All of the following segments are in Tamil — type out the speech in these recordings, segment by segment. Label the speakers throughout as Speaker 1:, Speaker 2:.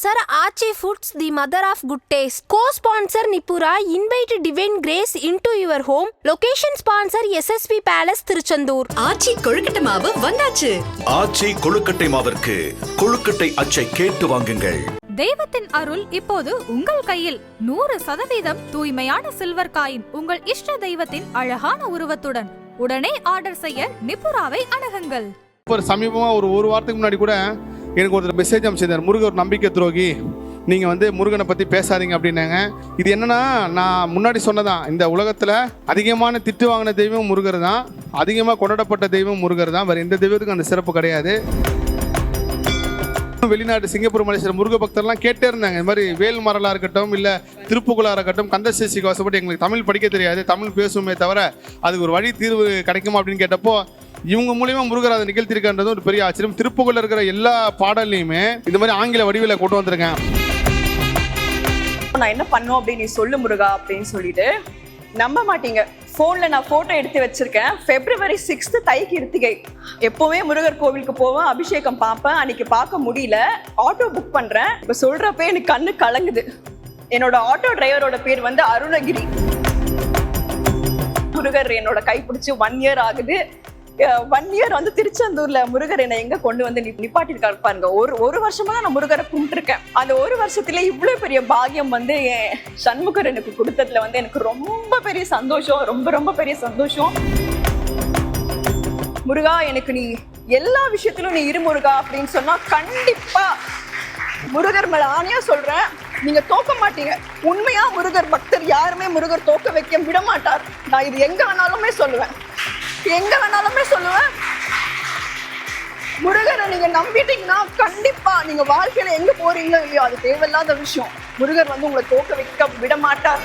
Speaker 1: Co-sponsor Archie Foods, the mother of good taste. Co-sponsor Nipura, invite divine grace into your home. Location sponsor SSP Palace, Tiruchandur.
Speaker 2: ஆச்சி கொழுக்கட்டை மாவு வந்தாச்சு
Speaker 3: ஆச்சி கொழுக்கட்டை மாவிற்கு கொழுக்கட்டை அச்சை கேட்டு வாங்குங்கள்
Speaker 4: தெய்வத்தின் அருள் இப்போது உங்கள் கையில் நூறு சதவீதம் தூய்மையான சில்வர் காயின் உங்கள் இஷ்ட தெய்வத்தின் அழகான உருவத்துடன் உடனே ஆர்டர் செய்ய நிப்புராவை அணுகுங்கள்
Speaker 5: இப்போ ஒரு சமீபமாக ஒரு ஒரு வாரத்துக்கு முன்னாடி கூட எனக்கு ஒருத்தர் மெசேஜ் அமைச்சிருந்தார் முருகன் ஒரு நம்பிக்கை துரோகி. நீங்கள் வந்து முருகனை பற்றி பேசாதீங்க அப்படின்னாங்க. இது என்னென்னா நான் முன்னாடி சொன்னதான். இந்த உலகத்தில் அதிகமான திட்டு வாங்கின தெய்வம் முருகர் தான். அதிகமாக கொண்டாடப்பட்ட தெய்வம் முருகர் தான். வேறு எந்த தெய்வத்துக்கும் அந்த சிறப்பு கிடையாது. வெளிநாட்டு சிங்கப்பூர் மலேசியா முருக பக்தர்லாம் கேட்டே இருந்தாங்க. இந்த மாதிரி வேல் மரலாக இருக்கட்டும் இல்லை திருப்புகளாக இருக்கட்டும் கந்தசேசி கவசப்பட்டு எங்களுக்கு தமிழ் படிக்க தெரியாது. தமிழ் பேசுமே தவிர அதுக்கு ஒரு வழி தீர்வு கிடைக்குமா அப்படின்னு கேட்டப்போ இவங்க மூலியமா முருகர் அதை நிகழ்த்திருக்கின்றது ஒரு பெரிய ஆச்சரியம். திருப்புகள்ல இருக்கிற எல்லா பாடல்லையுமே இந்த மாதிரி ஆங்கில வடிவில் கொண்டு வந்திருக்கேன்.
Speaker 6: நான் என்ன பண்ணும் அப்படின்னு நீ சொல்லு முருகா அப்படின்னு சொல்லிட்டு நம்ப மாட்டீங்க. ஃபோனில் நான் போட்டோ எடுத்து வச்சிருக்கேன். பிப்ரவரி சிக்ஸ்த் தை கிருத்திகை எப்பவுமே முருகர் கோவிலுக்கு போவேன் அபிஷேகம் பார்ப்பேன். அன்னைக்கு பார்க்க முடியல. ஆட்டோ புக் பண்றேன். இப்ப சொல்றப்ப எனக்கு கண்ணு கலங்குது. என்னோட ஆட்டோ டிரைவரோட பேர் வந்து அருணகிரி. முருகர் என்னோட கைப்பிடிச்சு ஒன் இயர் ஆகுது. ஒன் இயர் வந்து திருச்செந்தூர்ல முருகர் என்னை எங்க கொண்டு வந்து நிப்பாட்டிருக்காரு பாருங்க. ஒரு ஒரு வருஷமா நான் முருகரை கும்பிட்டுருக்கேன். அந்த ஒரு வருஷத்துல இவ்வளவு பெரிய பாக்கியம் வந்து என் சண்முகர் எனக்கு கொடுத்ததுல வந்து எனக்கு ரொம்ப பெரிய சந்தோஷம் ரொம்ப ரொம்ப பெரிய சந்தோஷம். முருகா எனக்கு நீ எல்லா விஷயத்திலும் நீ இரு முருகா அப்படின்னு சொன்னா கண்டிப்பா முருகர் மேல ஆணையா சொல்றேன். நீங்க தோக்க மாட்டீங்க. உண்மையா முருகர் பக்தர் யாருமே முருகர் தோக்க வைக்க விட மாட்டார். நான் இது எங்க ஆனாலுமே சொல்லுவேன். எங்க வேணாலுமே சொல்லுவேன். முருகரை நீங்க நம்பிட்டீங்கன்னா கண்டிப்பா நீங்க வாழ்க்கையில எங்க போறீங்களோ இல்லையோ அது தேவையில்லாத விஷயம். முருகர் வந்து உங்களை தோக்க வைக்க விட மாட்டார்.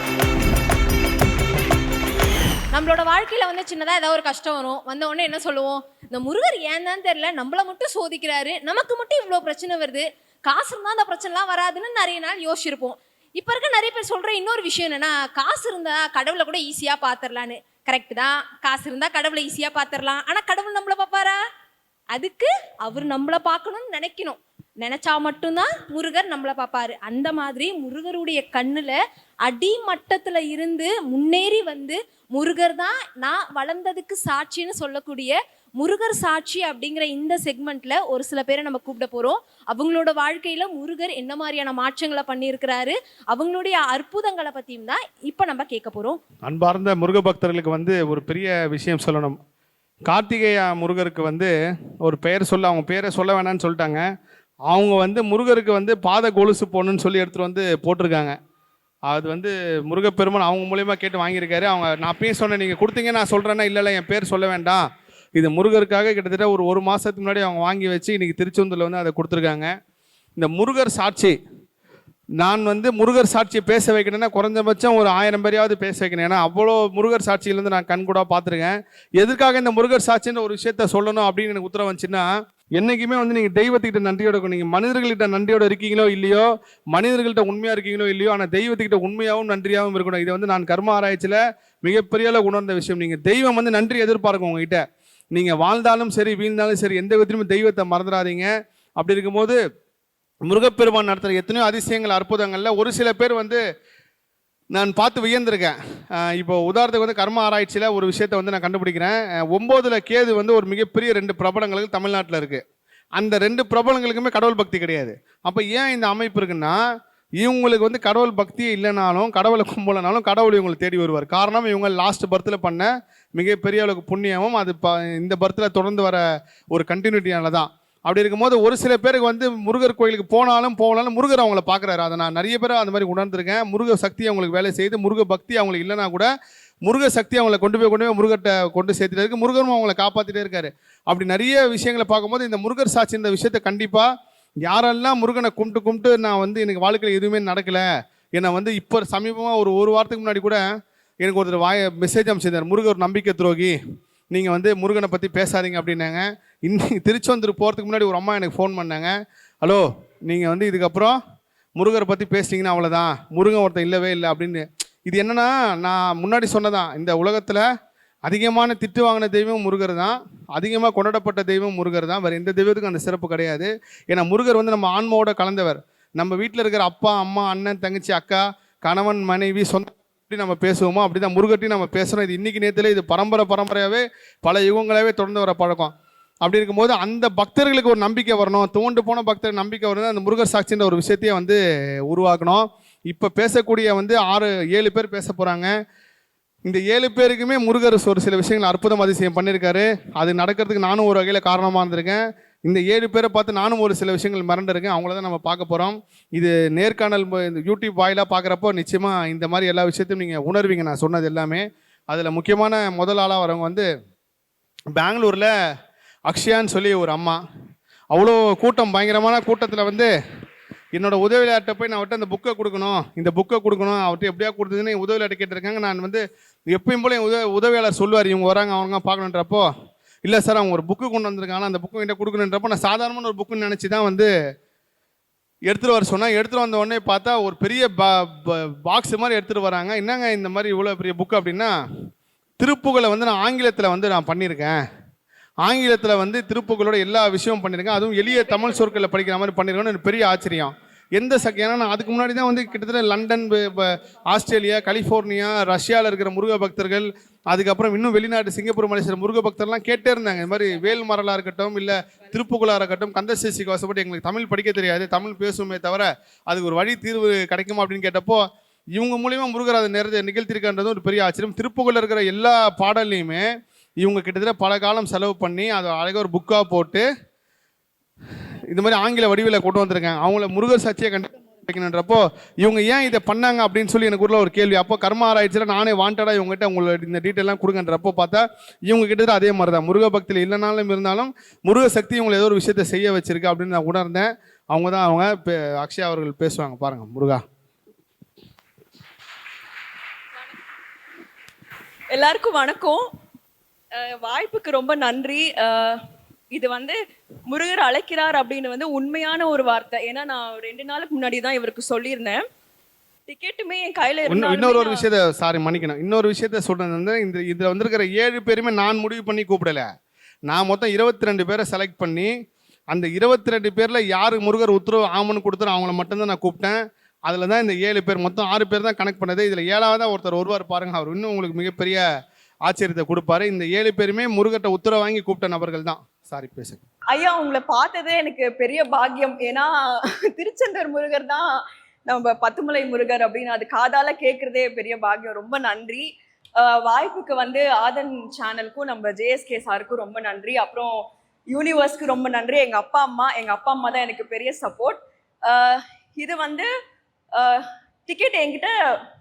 Speaker 7: நம்மளோட வாழ்க்கையில வந்து சின்னதா ஏதாவது ஒரு கஷ்டம் வரும். வந்த உடனே என்ன சொல்லுவோம்? இந்த முருகர் ஏன் தான் தெரியல? நம்மள மட்டும் சோதிக்கிறாரு. நமக்கு மட்டும் இவ்வளவு பிரச்சனை வருது. காசு இருந்தா அந்த பிரச்சனைலாம் வராதுன்னு நிறைய நாள் யோசிச்சிருப்போம். இப்போ இருக்க நிறைய பேர் சொல்கிற இன்னொரு விஷயம் என்னன்னா காசு இருந்தால் கடவுளை கூட ஈஸியாக பார்த்துடலான்னு கரெக்ட் தான். காசு இருந்தால் கடவுளை ஈஸியாக பார்த்துடலாம் ஆனால் கடவுள் நம்மள பார்ப்பாரா? அதுக்கு அவர் நம்மள பார்க்கணும்னு நினைக்கணும். நினச்சா மட்டும்தான் முருகர் நம்மள பார்ப்பாரு. அந்த மாதிரி முருகருடைய கண்ணில் அடிமட்டத்தில் இருந்து முன்னேறி வந்து முருகர் தான் நான் வளர்ந்ததுக்கு சாட்சின்னு சொல்லக்கூடிய முருகர் சாட்சி அப்படிங்கிற இந்த செக்மெண்ட்ல ஒரு சில பேரை நம்ம கூப்பிட போறோம். அவங்களோட வாழ்க்கையில முருகர் என்ன மாதிரியான மாற்றங்களை பண்ணியிருக்கிறாரு? அவங்களுடைய அற்புதங்களை பத்தியும் தான் இப்ப நம்ம கேட்க போறோம்.
Speaker 5: அன்பார்ந்த முருக பக்தர்களுக்கு வந்து ஒரு பெரிய விஷயம் சொல்லணும். கார்த்திகேயா முருகருக்கு வந்து ஒரு பெயர் சொல்ல அவங்க பேரை சொல்ல வேணாம்னு சொல்லிட்டாங்க. அவங்க வந்து முருகருக்கு வந்து பாத கொலுசு போடணும்னு சொல்லி எடுத்துகிட்டு வந்து போட்டிருக்காங்க. அது வந்து முருகப்பெருமான் அவங்க மூலியமாக கேட்டு வாங்கியிருக்காரு. அவங்க நான் அப்பயும் சொன்னேன் நீங்கள் கொடுத்தீங்க நான் சொல்கிறேன்னா இல்லை இல்லை என் பேர் சொல்ல வேண்டாம். இது முருகருக்காக கிட்டத்தட்ட ஒரு ஒரு மாதத்துக்கு முன்னாடி அவங்க வாங்கி வச்சு இன்றைக்கி திருச்செந்தூரில் வந்து அதை கொடுத்துருக்காங்க. இந்த முருகர் சாட்சி நான் வந்து முருகர் சாட்சியை பேச வைக்கணும்னா குறைஞ்சபட்சம் ஒரு ஆயிரம் பேரையாவது பேச வைக்கணும். ஏன்னா அவ்வளோ முருகர் சாட்சியிலேருந்து நான் கண்கூடாக பார்த்துருக்கேன். எதுக்காக இந்த முருகர் சாட்சின்ற ஒரு விஷயத்த சொல்லணும் அப்படின்னு எனக்கு உத்தரவு வந்துச்சுன்னா என்றைக்குமே வந்து நீங்கள் தெய்வத்துக்கிட்ட நன்றியோட இருக்கணும். நீங்கள் மனிதர்கள்கிட்ட நன்றியோட இருக்கீங்களோ இல்லையோ மனிதர்கள்ட்ட உண்மையாக இருக்கீங்களோ இல்லையோ ஆனால் தெய்வத்துக்கிட்ட உண்மையாகவும் நன்றியாகவும் இருக்கணும். இதை வந்து நான் கர்ம ஆராய்ச்சியில் மிகப்பெரிய அளவு உணர்ந்த விஷயம். நீங்கள் தெய்வம் வந்து நன்றி எதிர்பார்க்கும் உங்ககிட்ட. நீங்கள் வாழ்ந்தாலும் சரி வீழ்ந்தாலும் சரி எந்த விதத்திலும் தெய்வத்தை மறந்துடாதீங்க. அப்படி இருக்கும்போது முருகப்பெருமான் நடத்துகிற எத்தனையோ அதிசயங்கள் அற்புதங்களில் ஒரு சில பேர் வந்து நான் பார்த்து வியந்திருக்கேன். இப்போ உதாரணத்துக்கு வந்து கர்ம ஆராய்ச்சியில் ஒரு விஷயத்தை வந்து நான் கண்டுபிடிக்கிறேன். ஒம்போதில் கேது வந்து ஒரு மிகப்பெரிய ரெண்டு பிரபலங்களுக்கு தமிழ்நாட்டில் இருக்குது அந்த ரெண்டு பிரபலங்களுக்குமே கடவுள் பக்தி கிடையாது. அப்போ ஏன் இந்த அமைப்பு இருக்குன்னா இவங்களுக்கு வந்து கடவுள் பக்தி இல்லைனாலும் கடவுளை கும்பலனாலும் கடவுள் இவங்களை தேடி வருவார். காரணம் இவங்க லாஸ்ட் பர்த்தில் பண்ண மிகப்பெரிய அளவுக்கு புண்ணியமும் அது ப இந்த பர்த்தில் தொடர்ந்து வர ஒரு கண்டினியூட்டியால தான். அப்படி இருக்கும்போது ஒரு சில பேருக்கு வந்து முருகர் கோயிலுக்கு போனாலும் போகலாலும் முருகர் அவங்கள பார்க்குறாரு. அதை நான் நிறைய பேர் அந்த மாதிரி உணர்ந்திருக்கேன். முருக சக்தி அவங்களுக்கு வேலை செய்து முருக பக்தி அவங்களுக்கு இல்லைனா கூட முருக சக்தி அவங்களை கொண்டு போய் கொண்டு போய் முருகர்கிட்ட கொண்டு சேர்த்துட்டு இருக்கு. முருகரும் அவங்களை காப்பாற்றிட்டே இருக்காரு. அப்படி நிறைய விஷயங்களை பார்க்கும்போது இந்த முருகர் சாட்சி இந்த விஷயத்தை கண்டிப்பாக யாரெல்லாம் முருகனை கும்பிட்டு கும்பிட்டு நான் வந்து எனக்கு வாழ்க்கையில் எதுவுமே நடக்கலை என்னை வந்து இப்போ சமீபமாக ஒரு ஒரு வாரத்துக்கு முன்னாடி கூட எனக்கு ஒருத்தர் வாய மெசேஜ் அமைச்சிருந்தார். முருகர் நம்பிக்கை துரோகி. நீங்கள் வந்து முருகனை பற்றி பேசாதீங்க அப்படின்னாங்க. இன்னைக்கு திருச்செந்தூர் போகிறதுக்கு முன்னாடி ஒரு அம்மா எனக்கு ஃபோன் பண்ணாங்க. ஹலோ நீங்கள் வந்து இதுக்கப்புறம் முருகரை பற்றி பேசுனீங்கன்னா அவ்வளோதான் முருகன் ஒருத்தன் இல்லவே இல்லை அப்படின்னு. இது என்னன்னா நான் முன்னாடி சொன்னதான். இந்த உலகத்தில் அதிகமான திட்டு வாங்கின தெய்வம் முருகர் தான். அதிகமாக கொண்டாடப்பட்ட தெய்வம் முருகர் தான். வேறு எந்த தெய்வத்துக்கும் அந்த சிறப்பு கிடையாது. ஏன்னா முருகர் வந்து நம்ம ஆன்மாவோட கலந்தவர். நம்ம வீட்டில் இருக்கிற அப்பா அம்மா அண்ணன் தங்கச்சி அக்கா கணவன் மனைவி சொந்த எப்படி நம்ம பேசுவோமோ அப்படி தான் முருகட்டையும் நம்ம பேசுகிறோம் இது இன்றைக்கி நேரத்தில் இது பரம்பரை பரம்பரையாகவே பல யுகங்களாகவே தொடர்ந்து வர பழக்கம். அப்படி இருக்கும்போது அந்த பக்தர்களுக்கு ஒரு நம்பிக்கை வரணும். தோண்டு போன பக்தர் நம்பிக்கை வரணும் அந்த முருகர் சாட்சின்ற ஒரு விஷயத்தையே வந்து உருவாக்கணும். இப்போ பேசக்கூடிய வந்து ஆறு ஏழு பேர் பேச போகிறாங்க இந்த ஏழு பேருக்குமே முருகர் ஒரு சில விஷயங்கள் அற்புதம் அதிசயம் பண்ணியிருக்காரு. அது நடக்கிறதுக்கு நானும் ஒரு வகையில் காரணமாக இருந்திருக்கேன். இந்த ஏழு பேரை பார்த்து நானும் ஒரு சில விஷயங்கள் மறந்துருக்கேன். அவங்கள தான் நம்ம பார்க்க போகிறோம் இது நேர்காணல் இந்த யூடியூப் வாயிலாக பார்க்குறப்போ நிச்சயமாக இந்த மாதிரி எல்லா விஷயத்தையும் நீங்கள் உணர்வீங்க. நான் சொன்னது எல்லாமே. அதில் முக்கியமான முதல் ஆளாக வரவங்க வந்து பெங்களூரில் அக்ஷயான்னு சொல்லி ஒரு அம்மா. அவ்வளோ கூட்டம் பயங்கரமான கூட்டத்தில் வந்து என்னோடய உதவியாட்ட போய் நான் அவர்கிட்ட அந்த புக்கை கொடுக்கணும் இந்த புக்கை கொடுக்கணும் அவர்கிட்ட எப்படியா கொடுத்ததுன்னு உதவியாட்ட கேட்டிருக்காங்க. நான் வந்து எப்பயும் போல என் உதவி உதவியாளர் சொல்லுவார். இவங்க வராங்க அவங்க பார்க்கணுன்றப்போ இல்லை சார் அவங்க ஒரு புக்கு கொண்டு வந்திருக்காங்க. ஆனால் அந்த புக்கு என்கிட்ட கொடுக்கணுன்றப்ப நான் சாதாரணமான ஒரு புக்குன்னு நினச்சி தான் வந்து எடுத்துகிட்டு வர சொன்னேன். எடுத்துகிட்டு வந்த உடனே பார்த்தா ஒரு பெரிய பா பாக்ஸ் மாதிரி எடுத்துகிட்டு வராங்க. என்னங்க இந்த மாதிரி இவ்வளோ பெரிய புக்கு அப்படின்னா திருப்புகளை வந்து நான் ஆங்கிலத்தில் வந்து நான் பண்ணியிருக்கேன். ஆங்கிலத்தில் வந்து திருப்புகளோட எல்லா விஷயமும் பண்ணியிருக்கேன். அதுவும் எளிய தமிழ் சொற்களில் படிக்கிற மாதிரி பண்ணியிருக்கேன்னு எனக்கு பெரிய ஆச்சரியம். எந்த சக் ஏன்னா நான் அதுக்கு முன்னாடி தான் வந்து கிட்டத்தட்ட லண்டன் இப்போ ஆஸ்திரேலியா கலிஃபோர்னியா ரஷ்யாவில் இருக்கிற முருக பக்தர்கள் அதுக்கப்புறம் இன்னும் வெளிநாட்டு சிங்கப்பூர் மலேசியா முருக பக்தர்லாம் கேட்டே இருந்தாங்க. இந்த மாதிரி வேல்மரலாக இருக்கட்டும் இல்லை திருப்புகளாக இருக்கட்டும் கந்தசேசிக்கு வசப்பட்டு எங்களுக்கு தமிழ் படிக்க தெரியாது தமிழ் பேசுமே தவிர அதுக்கு ஒரு வழி தீர்வு கிடைக்குமா அப்படின்னு கேட்டப்போ இவங்க மூலியமா முருகர் அதை நிறைய நிகழ்த்திருக்கான்றது ஒரு பெரிய ஆச்சரியம். திருப்புகள்ல இருக்கிற எல்லா பாடல்லையுமே இவங்க கிட்டத்தட்ட பல காலம் செலவு பண்ணி அதை அழகாக ஒரு புக்காக போட்டு இந்த மாதிரி ஆங்கில வடிவில் கொண்டு வந்திருக்காங்க. அவங்கள முருகர் சர்ச்சையை கண்டுபிடிக்கணுன்றப்போ இவங்க ஏன் இதை பண்ணாங்க அப்படின்னு சொல்லி எனக்கு உள்ள ஒரு கேள்வி. அப்போ கர்மா ஆராய்ச்சியில் நானே வாண்டடாக இவங்ககிட்ட உங்களோட இந்த டீட்டெயிலாம் கொடுங்கன்றப்போ பார்த்தா இவங்க கிட்டத்தட்ட அதே மாதிரி தான் முருக பக்தியில் இல்லைனாலும் இருந்தாலும் முருக சக்தி இவங்களை ஏதோ ஒரு விஷயத்தை செய்ய வச்சிருக்கு அப்படின்னு நான் உணர்ந்தேன். அவங்க தான் அவங்க அக்ஷயா அவர்கள் பேசுவாங்க. பாருங்க முருகா.
Speaker 6: எல்லாருக்கும் வணக்கம். வாய்ப்புக்கு ரொம்ப நன்றி. இது வந்து முருகர் அழைக்கிறார் அப்படின்னு வந்து உண்மையான ஒரு வார்த்தை. ஏன்னா நான் ரெண்டு நாளுக்கு முன்னாடி தான் இவருக்கு சொல்லியிருந்தேன். டிக்கெட்டுமே என் கையில
Speaker 5: இன்னொரு ஒரு விஷயத்த சாரி மன்னிக்கணும். இன்னொரு விஷயத்த சொல்றது வந்து இந்த இதில் வந்திருக்கிற ஏழு பேருமே நான் முடிவு பண்ணி கூப்பிடல. நான் மொத்தம் இருபத்தி ரெண்டு பேரை செலக்ட் பண்ணி அந்த இருபத்தி ரெண்டு பேரில் யார் முருகர் உத்தரவு ஆமன்னு கொடுத்தாரோ அவங்கள மட்டும்தான் நான் கூப்பிட்டேன். அதில் தான் இந்த ஏழு பேர் மொத்தம் ஆறு பேர் தான் கனெக்ட் பண்ணது. இதில் ஏழாவதாக ஒருத்தர் ஒருவார் பாருங்க. அவர் இன்னும் உங்களுக்கு மிகப்பெரிய ஆச்சரியத்தை கொடுப்பாரு. இந்த ஏழு பேருமே முருகர்ட்ட உத்தரவு வாங்கி கூப்பிட்ட நபர்கள் தான். சாரி பேசுங்க
Speaker 6: ஐயா உங்களை பார்த்ததே எனக்கு பெரிய பாக்கியம். ஏன்னா திருச்செந்தூர் முருகர் தான் நம்ம பத்துமலை முருகர் அப்படின்னு அது காதால கேட்கறதே பெரிய பாக்கியம். ரொம்ப நன்றி. வாய்ப்புக்கு வந்து ஆதன் சேனலுக்கும் நம்ம ஜேஎஸ்கே சாருக்கும் ரொம்ப நன்றி. அப்புறம் யூனிவர்ஸ்க்கு ரொம்ப நன்றி. எங்கள் அப்பா அம்மா எங்கள் அப்பா அம்மா தான் எனக்கு பெரிய சப்போர்ட் இது வந்து டிக்கெட் என்கிட்ட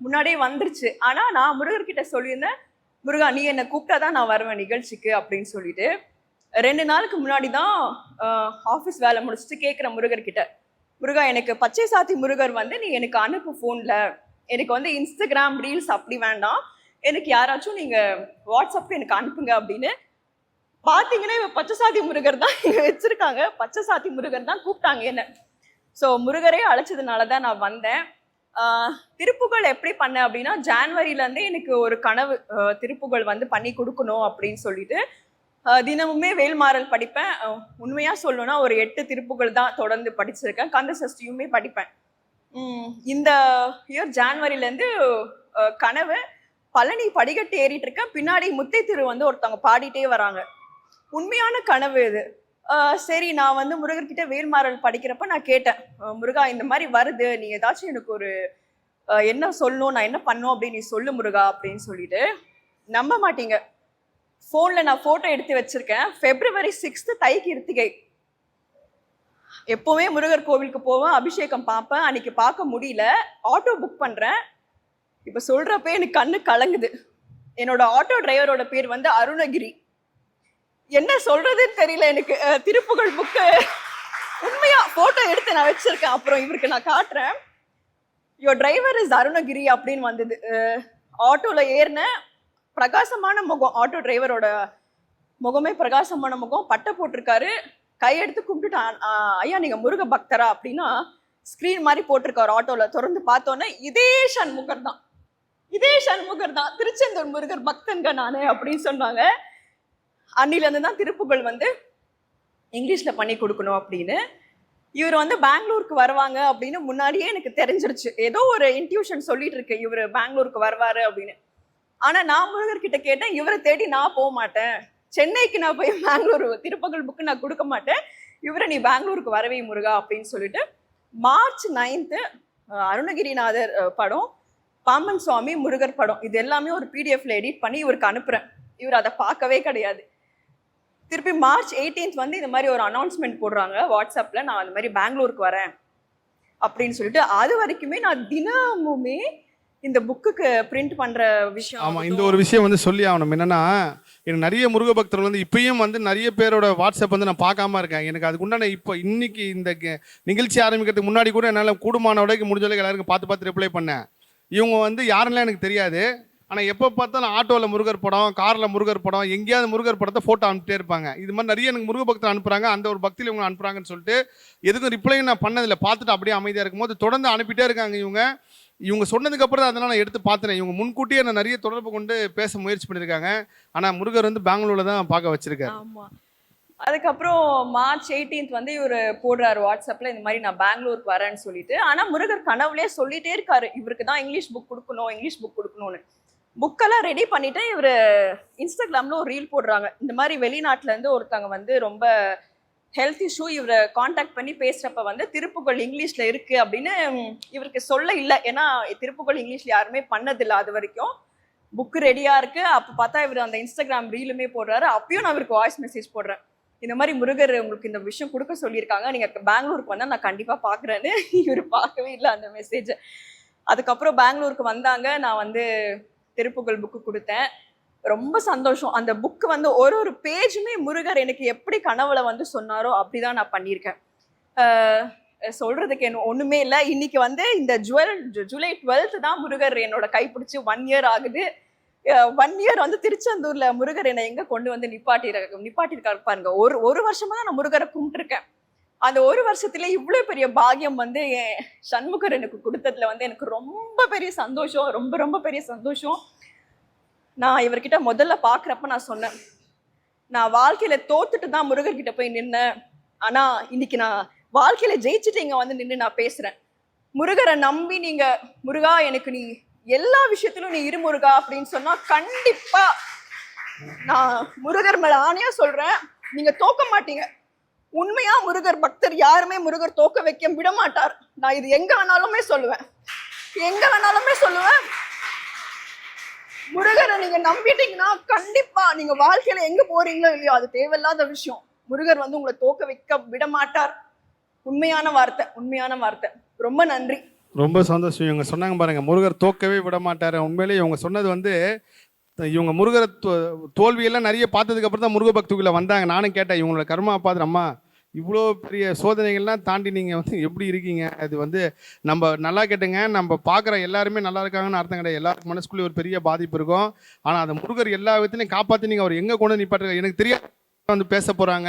Speaker 6: முன்னாடியே வந்துருச்சு. ஆனால் நான் முருகர்கிட்ட சொல்லியிருந்தேன் முருகா நீ என்னை கூப்பிட்டா தான் நான் வருவேன் நிகழ்ச்சிக்கு அப்படின்னு சொல்லிட்டு. ரெண்டு நாளுக்கு முன்னாடி தான் ஆஃபீஸ் வேலை முடிச்சுட்டு கேட்குறேன் முருகர்கிட்ட முருகா எனக்கு பச்சை சாத்தி முருகர் வந்து நீ எனக்கு அனுப்பு ஃபோனில் எனக்கு வந்து இன்ஸ்டாகிராம் ரீல்ஸ் அப்படி வேண்டாம். எனக்கு யாராச்சும் நீங்கள் வாட்ஸ்அப்பில் எனக்கு அனுப்புங்க அப்படின்னு. பார்த்தீங்கன்னா இவன் பச்சை சாத்தி முருகர் தான் இங்கே வச்சுருக்காங்க. பச்சை சாத்தி முருகர் தான் கூப்பிட்டாங்க என்ன. ஸோ முருகரே அழைச்சதுனால தான் நான் வந்தேன். திருப்புகள் திருப்புகழ் எப்படி பண்ணேன் அப்படின்னா ஜான்வரியிலேருந்தே எனக்கு ஒரு கனவு திருப்புகள் வந்து பண்ணி கொடுக்கணும் அப்படின்னு சொல்லிட்டு தினமுமே வேல்மாறல் படிப்பேன். உண்மையாக சொல்லணும்னா ஒரு எட்டு திருப்புகள் தான் தொடர்ந்து படிச்சிருக்கேன். கந்த சஷ்டியுமே படிப்பேன். இந்த இயர் ஜான்வரிலேருந்து கனவு பழனி படிக்கட்டு ஏறிட்டு இருக்கேன். பின்னாடி முத்தை திரு வந்து ஒருத்தவங்க பாடிட்டே வராங்க. உண்மையான கனவு இது. சரி நான் வந்து முருகர்கிட்ட வேல்மாறல் படிக்கிறப்ப நான் கேட்டேன். முருகா இந்த மாதிரி வருது. நீ ஏதாச்சும் எனக்கு ஒரு என்ன சொல்லணும்? நான் என்ன பண்ணும்? அப்படின்னு நீ சொல்லு முருகா அப்படின்னு சொல்லிட்டு. நம்ப மாட்டீங்க. ஃபோனில் நான் ஃபோட்டோ எடுத்து வச்சுருக்கேன். February sixth Thai Krithigai. எப்போவுமே முருகர் கோவிலுக்கு போவேன் அபிஷேகம் பார்ப்பேன். அன்னைக்கு பார்க்க முடியல. ஆட்டோ புக் பண்ணுறேன் இப்போ சொல்கிறப்ப எனக்கு கண்ணு கலங்குது. என்னோட ஆட்டோ டிரைவரோட பேர் வந்து அருணகிரி. என்ன சொல்கிறதுன்னு தெரியல எனக்கு. திருப்புகழ் புக்கு உண்மையாக ஃபோட்டோ எடுத்து நான் வச்சுருக்கேன். அப்புறம் இவருக்கு நான் காட்டுறேன். யோ டிரைவர் இஸ் அருணகிரி அப்படின்னு வந்தது. ஆட்டோவில் ஏறினேன். பிரகாசமான முகம் ஆட்டோ டிரைவரோட முகமே பிரகாசமான முகம் பட்டை போட்டிருக்காரு. கையெடுத்து கும்பிட்டுட்டு ஐயா நீங்க முருக பக்தரா? அப்படின்னா ஸ்க்ரீன் மாதிரி போட்டிருக்காரு ஆட்டோவில் திறந்து பார்த்தோன்னே இதே சண்முகர் தான். இதே சண்முகர் தான். திருச்செந்தூர் முருகர் பக்தன்க நானே அப்படின்னு சொன்னாங்க. அன்னிலேருந்து தான் திருப்புகழ் வந்து இங்கிலீஷில் பண்ணி கொடுக்கணும் அப்படின்னு. இவர் வந்து பெங்களூருக்கு வருவாங்க அப்படின்னு முன்னாடியே எனக்கு தெரிஞ்சிருச்சு. ஏதோ ஒரு இன்ட்யூஷன் சொல்லிட்டு இருக்கு. இவர் பெங்களூருக்கு வருவாரு அப்படின்னு. ஆனா நான் முருகர் கிட்ட கேட்டேன் இவரை தேடி நான் போக மாட்டேன். சென்னைக்கு நான் போய் பெங்களூர் திருப்பகல் புக்கு நான் கொடுக்க மாட்டேன். இவரை நீ பெங்களூருக்கு வரவே முருகா அப்படின்னு சொல்லிட்டு மார்ச் நைன்த்து அருணகிரிநாதர் படம் பாம்பன் சுவாமி முருகர் படம். இது எல்லாமே ஒரு பிடிஎஃப்ல எடிட் பண்ணி இவருக்கு அனுப்புறேன். இவர் அதை பார்க்கவே கிடையாது. திருப்பி மார்ச் 18th வந்து இந்த மாதிரி ஒரு அனௌன்ஸ்மெண்ட் போடுறாங்க. வாட்ஸ்அப்ல நான் அந்த மாதிரி பெங்களூருக்கு வரேன் அப்படின்னு சொல்லிட்டு அது வரைக்குமே நான் தினமுமே இந்த புக்குக்கு பிரிண்ட் பண்ற விஷயம்
Speaker 5: ஆமாம் இந்த ஒரு விஷயம் வந்து சொல்லி ஆகணும். என்னன்னா எனக்கு நிறைய முருக பக்தர்கள் வந்து இப்பயும் வந்து நிறைய பேரோட வாட்ஸ்அப் வந்து நான் பார்க்காம இருக்கேன். எனக்கு அதுக்கு உண்டான இப்போ இன்னைக்கு இந்த நிகழ்ச்சி ஆரம்பிக்கிறதுக்கு முன்னாடி கூட என்னால் கூடுமான வரைக்கும் முடிஞ்ச அளவுக்கு எல்லாருக்கும் பார்த்து பார்த்து ரிப்ளை பண்ணேன். இவங்க வந்து யாரெல்லாம் எனக்கு தெரியாது. ஆனால் எப்போ பார்த்தாலும் ஆட்டோவில் முருகர் படம் காரில் முருகர் படம் எங்கேயாவது முருகர் படத்தை ஃபோட்டோ அனுப்பிட்டே இருப்பாங்க. இது மாதிரி நிறைய எனக்கு முருக பக்தர் அனுப்புகிறாங்க அந்த ஒரு பக்தியில் இவங்க அனுப்புகிறாங்கன்னு சொல்லிட்டு எதுக்கும் ரிப்ளையும் நான் பண்ணதில்லை. பார்த்துட்டு அப்படியே அமைதியாக இருக்கும்போது தொடர்ந்து அனுப்பிட்டே இருக்காங்க இவங்க. இவங்க சொன்னதுக்கு அப்புறம் அதெல்லாம் நான் எடுத்து பார்த்தேன். இவங்க முன்கூட்டியே நான் நிறைய தொடர்பு கொண்டு பேச முயற்சி பண்ணியிருக்காங்க. ஆனால் முருகர் வந்து பெங்களூர்ல தான் பார்க்க வச்சிருக்காரு.
Speaker 6: அதுக்கப்புறம் மார்ச் 18th வந்து இவர் போடுறாரு வாட்ஸ்அப்பில் இந்த மாதிரி நான் பெங்களூருக்கு வரேன்னு சொல்லிட்டு. ஆனால் முருகர் கனவுலே சொல்லிட்டே இருக்காரு. இவருக்கு தான் இங்கிலீஷ் புக் கொடுக்கணும் இங்கிலீஷ் புக் கொடுக்கணும்னு. புக்கெல்லாம் ரெடி பண்ணிட்டு இவர் இன்ஸ்டாகிராமில் ஒரு ரீல் போடுறாங்க. இந்த மாதிரி வெளிநாட்டிலேருந்து ஒருத்தவங்க வந்து ரொம்ப ஹெல்த் இஷ்யூ இவரை காண்டாக்ட் பண்ணி பேசுகிறப்ப வந்து திருப்புகழ் இங்கிலீஷில் இருக்குது அப்படின்னு இவருக்கு சொல்ல இல்லை. ஏன்னா திருப்புகழ் இங்கிலீஷில் யாருமே பண்ணதில்லை அது வரைக்கும். புக்கு ரெடியாக இருக்குது அப்போ பார்த்தா இவர் அந்த இன்ஸ்டாகிராம் ரீலுமே போடுறாரு. அப்பயும் நான் இவருக்கு வாய்ஸ் மெசேஜ் போடுறேன். இந்த மாதிரி முருகர் உங்களுக்கு இந்த விஷயம் கொடுக்க சொல்லியிருக்காங்க. நீங்கள் பெங்களூருக்கு வந்தால் நான் கண்டிப்பாக பார்க்குறேன்னு இவர் பார்க்கவே இல்லை அந்த மெசேஜ் அதுக்கப்புறம் பெங்களூருக்கு வந்தாங்க. நான் வந்து திருப்புகழ் புக்கு கொடுத்தேன். ரொம்ப சந்தோஷம். அந்த புக் வந்து ஒரு ஒரு பேஜுமே முருகர் எனக்கு எப்படி கனவுல வந்து சொன்னாரோ அப்படிதான் நான் பண்ணியிருக்கேன். சொல்றதுக்கு என்ன ஒண்ணுமே இல்லை. இன்னைக்கு வந்து இந்த ஜுவல் ஜூலை டுவெல்த் தான் முருகர் என்னோட கைப்பிடிச்சு ஒன் இயர் ஆகுது. ஒன் இயர் வந்து திருச்செந்தூர்ல முருகர் என்னை எங்க கொண்டு வந்து நிப்பாட்டி நிப்பாட்டிருக்காரு பாருங்க. ஒரு ஒரு வருஷமா தான் நான் முருகரை கும்பிட்டுருக்கேன். அந்த ஒரு வருஷத்துல இவ்வளவு பெரிய பாகியம் வந்து சண்முகர் எனக்கு கொடுத்ததுல வந்து எனக்கு ரொம்ப பெரிய சந்தோஷம் ரொம்ப ரொம்ப பெரிய சந்தோஷம். நான் இவர்கிட்ட முதல்ல பார்க்குறப்ப நான் சொன்னேன். நான் வாழ்க்கையில் தோத்துட்டு தான் முருகர்கிட்ட போய் நின்னேன். ஆனால் இன்னைக்கு நான் வாழ்க்கையில் ஜெயிச்சுட்டு இங்கே வந்து நின்று நான் பேசுகிறேன் முருகரை நம்பி நீங்கள் முருகா எனக்கு நீ எல்லா விஷயத்திலும் நீ இரு முருகா அப்படின்னு சொன்னால் கண்டிப்பாக நான் முருகர் மேலே ஆணையாக சொல்கிறேன் நீங்கள் தோக்க மாட்டீங்க. உண்மையா முருகர் பக்தர் யாருமே முருகர் தோக்க வைக்க விட மாட்டார் நான் இது எங்க வேணாலுமே சொல்லுவேன். எங்க வேணாலுமே சொல்லுவேன். முருகரை நீங்க நம்பிட்டீங்கன்னா கண்டிப்பா நீங்க வாழ்க்கையில எங்க போறீங்களோ இல்லையோ அது தேவையில்லாத விஷயம். முருகர் வந்து உங்களை தோக்க வைக்க விட மாட்டார் உண்மையான வார்த்தை உண்மையான வார்த்தை. ரொம்ப நன்றி.
Speaker 5: ரொம்ப சந்தோஷம். இவங்க சொன்னாங்க பாருங்க முருகர் தோக்கவே விட மாட்டாரு உண்மையிலேயே இவங்க சொன்னது வந்து இவங்க முருகரை தோ- தோல்வியெல்லாம் நிறைய பார்த்ததுக்கு அப்புறம் தான் முருக பக்திக்குள்ள வந்தாங்க. நானும் கேட்டேன் இவங்களோட கர்மா பார்த்து அம்மா இவ்வளோ பெரிய சோதனைகள்லாம் தாண்டி நீங்கள் வந்து எப்படி இருக்கீங்க? அது வந்து நம்ம நல்லா கேட்டுங்க. நம்ம பார்க்குற எல்லாருமே நல்லா இருக்காங்கன்னு அர்த்தம் கிடையாது. எல்லாருக்கும் மனசுக்குள்ளே ஒரு பெரிய பாதிப்பு இருக்கும். ஆனால் அந்த முருகர் எல்லா விதத்துலையும் காப்பாற்றி நீங்கள் அவர் எங்கே கொண்டு நிப்பாட்டுங்க எனக்கு தெரியாது வந்து பேச போகிறாங்க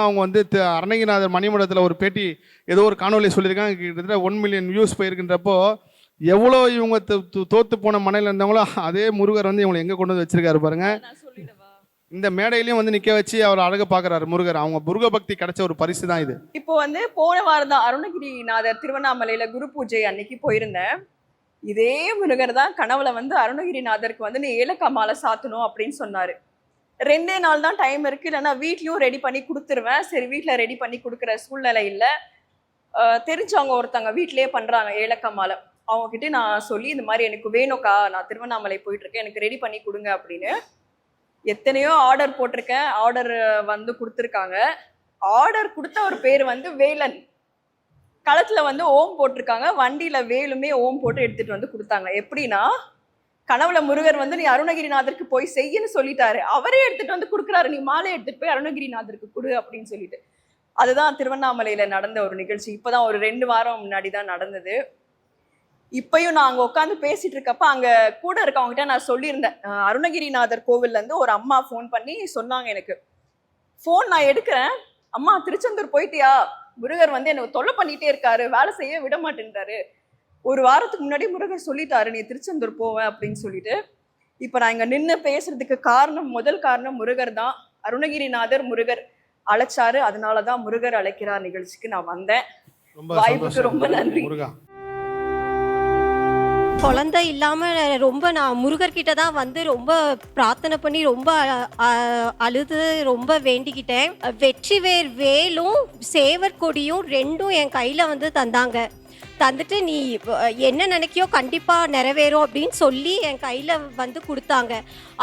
Speaker 5: அவங்க வந்து தி- அருணகிரிநாதர் மணிமண்டலத்தில் ஒரு பேட்டி ஏதோ ஒரு காணொலி சொல்லியிருக்காங்க. கிட்டத்தட்ட ஒன் மில்லியன் வியூஸ் போயிருக்கின்றப்போ எவ்வளோ இவங்க தோ- தோத்து போன மனையில் இருந்தவங்களோ அதே முருகர் வந்து இவங்களை எங்கே கொண்டு வந்து வச்சிருக்காரு பாருங்கள் இந்த மேடையிலயும் வந்து நிற்க வச்சு அவர் அழகு பாக்குறாரு முருகர். அவங்க முருக பக்தி கிடைச்ச ஒரு பரிசு தான் இது.
Speaker 6: இப்போ வந்து போன வாரம் தான் அருணகிரிநாதர் திருவண்ணாமலையில குரு பூஜை அன்னைக்கு போயிருந்தேன். இதே முருகர் தான் கனவுல வந்து அருணகிரிநாதருக்கு வந்து நீ ஏலக்காய் மாலை சாத்தணும் அப்படின்னு சொன்னாரு. ரெண்டே நாள் தான் டைம் இருக்கு. இல்லைன்னா வீட்லயும் ரெடி பண்ணி கொடுத்துருவேன். சரி வீட்டுல ரெடி பண்ணி கொடுக்குற சூழ்நிலை இல்லை. தெரிஞ்சவங்க ஒருத்தவங்க வீட்லயே பண்றாங்க ஏலக்காய் மாலை. அவங்க கிட்ட நான் சொல்லி இந்த மாதிரி எனக்கு வேணும்க்கா. நான் திருவண்ணாமலை போயிட்டு இருக்கேன். எனக்கு ரெடி பண்ணி கொடுங்க அப்படின்னு. எத்தனையோ ஆர்டர் போட்டிருக்கேன். ஆர்டர் வந்து கொடுத்துருக்காங்க. ஆர்டர் கொடுத்த ஒரு பேர் வந்து வேலன். களத்தில் வந்து ஓம் போட்டிருக்காங்க. வண்டியில் வேலுமே ஓம் போட்டு எடுத்துகிட்டு வந்து கொடுத்தாங்க. எப்படின்னா கனவுல முருகர் வந்து நீ அருணகிரிநாதருக்கு போய் செய்யன்னு சொல்லிட்டாரு. அவரே எடுத்துகிட்டு வந்து கொடுக்குறாரு. நீ மாலை எடுத்துட்டு போய் அருணகிரிநாதருக்கு கொடு அப்படின்னு சொல்லிட்டு. அதுதான் திருவண்ணாமலையில் நடந்த ஒரு நிகழ்ச்சி. இப்பதான் ஒரு ரெண்டு வாரம் முன்னாடி தான் நடந்தது. இப்பயும் நான் அங்க உட்காந்து பேசிட்டு இருக்கப்ப அங்க கூட இருக்கவங்க கிட்ட நான் சொல்லியிருந்தேன். அருணகிரிநாதர் கோவில்ல இருந்து ஒரு அம்மா ஃபோன் பண்ணி சொன்னாங்க எனக்கு. ஃபோன் நான் எடுக்கிறேன். அம்மா திருச்செந்தூர் போயிட்டியா? முருகர் வந்து எனக்கு தொல்லை பண்ணிட்டே இருக்காரு. வேலை செய்ய விட மாட்டேன்றாரு. ஒரு வாரத்துக்கு முன்னாடி முருகர் சொல்லிட்டாரு நீ திருச்செந்தூர் போவேன் அப்படின்னு சொல்லிட்டு. இப்போ நான் இங்க நின்று பேசுறதுக்கு காரணம் முதல் காரணம் முருகர் தான். அருணகிரிநாதர் முருகர் அழைச்சாரு. அதனாலதான் முருகர் அழைக்கிறார் நிகழ்ச்சிக்கு நான் வந்தேன். வாய்ப்புக்கு. ரொம்ப நன்றி.
Speaker 1: குழந்தை இல்லாமல் ரொம்ப நான் முருகர்கிட்ட தான் வந்து ரொம்ப பிரார்த்தனை பண்ணி ரொம்ப அழுது ரொம்ப வேண்டிக்கிட்டேன். வெற்றிவேர் வேலும் சேவர் கொடியும் ரெண்டும் என் கையில் வந்து தந்தாங்க. தந்துட்டு நீ என்ன நினைக்கியோ கண்டிப்பாக நிறைவேறும் அப்படின்னு சொல்லி என் கையில் வந்து கொடுத்தாங்க.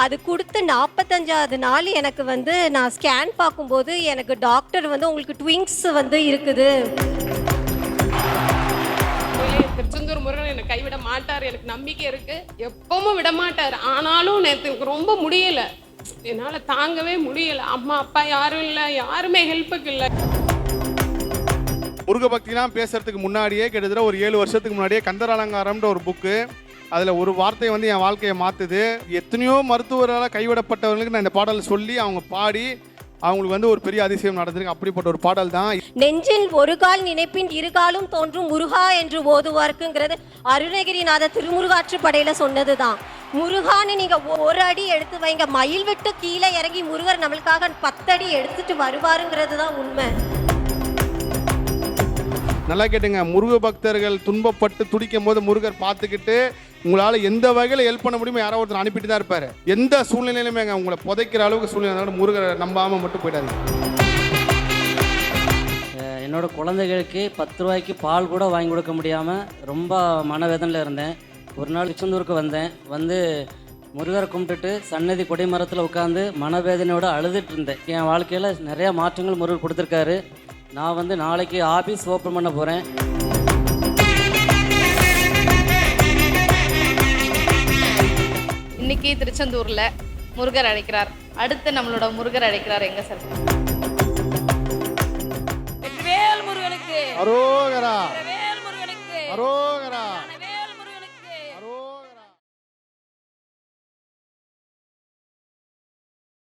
Speaker 1: அது கொடுத்து நாற்பத்தஞ்சாவது நாள் எனக்கு வந்து நான் ஸ்கேன் பார்க்கும்போது எனக்கு டாக்டர் வந்து உங்களுக்கு ட்விங்ஸ் வந்து இருக்குது.
Speaker 8: கைவிட மாட்டார். எனக்கு நம்பிக்கை இருக்கு. எப்பவும் விட மாட்டார். ஆனாலும் நேற்று எனக்கு ரொம்ப முடியல. என்னால தாங்கவே முடியல. அம்மா அப்பா யாரும் இல்லை. யாருமே ஹெல்ப்புக்கு இல்லை.
Speaker 5: முருக பக்திலாம் பேசுறதுக்கு முன்னாடியே கிட்டத்தட்ட ஒரு ஏழு வருஷத்துக்கு முன்னாடியே கந்தராலங்காரம்ன்ற ஒரு புக்கு அதில் ஒரு வார்த்தை வந்து என் வாழ்க்கையை மாற்றுது எத்தனையோ மருத்துவரால் கைவிடப்பட்டவர்களுக்கு நான் இந்த பாடலை சொல்லி அவங்க பாடி அவங்களுக்கு வந்து ஒரு பெரிய அதிசயம் நடந்திருக்கு. அப்படிப்பட்ட ஒரு பாடல் தான்.
Speaker 1: நெஞ்சில் ஒரு கால் நினைப்பின் இருகாலும் தோன்றும் முருகா என்று ஓதுவார்க்குங்கிறது அருணகிரிநாத திருமுருகாற்று படையில சொன்னதுதான். முருகான்னு நீங்க ஒரு அடி எடுத்து வைங்க. மயில் விட்டு கீழே இறங்கி முருகர் நம்மளுக்காக பத்தடி எடுத்துட்டு வருவாருங்கிறது தான் உண்மை.
Speaker 5: நல்லா கேட்டுங்க. முருக பக்தர்கள் துன்பப்பட்டு துடிக்கும் போது முருகர் பார்த்துக்கிட்டு உங்களால் எந்த வகையில் ஹெல்ப் பண்ண முடியுமோ யாரோ ஒருத்தர் அனுப்பிட்டு தான் இருப்பார். எந்த சூழ்நிலையிலுமே உங்களை புதைக்கிற அளவுக்கு சூழ்நிலை முருகரை நம்பாமல் மட்டும்
Speaker 9: போயிடாது என்னோட குழந்தைகளுக்கு பத்து ரூபாய்க்கு பால் கூட வாங்கி கொடுக்க முடியாமல் ரொம்ப மனவேதனையில் இருந்தேன். ஒரு நாள் திருச்செந்தூருக்கு வந்தேன். வந்து முருகரை கும்பிட்டுட்டு சன்னதி கொடிமரத்தில் உட்காந்து மனவேதனையோடு அழுதுட்டு இருந்தேன். என் வாழ்க்கையில் நிறையா மாற்றங்கள் முருகர் கொடுத்துருக்காரு. நான் வந்து நாளைக்கு ஆஃபீஸ் ஓப்பன் பண்ண போகிறேன்
Speaker 10: இன்னைக்கு திருச்செந்தூர்ல முருகர் அழைக்கிறார். அடுத்து நம்மளோட முருகர் அழைக்கிறார். எங்க சார்?
Speaker 2: முருகனுக்கு.
Speaker 5: அரோகரா.
Speaker 2: முருகனுக்கு.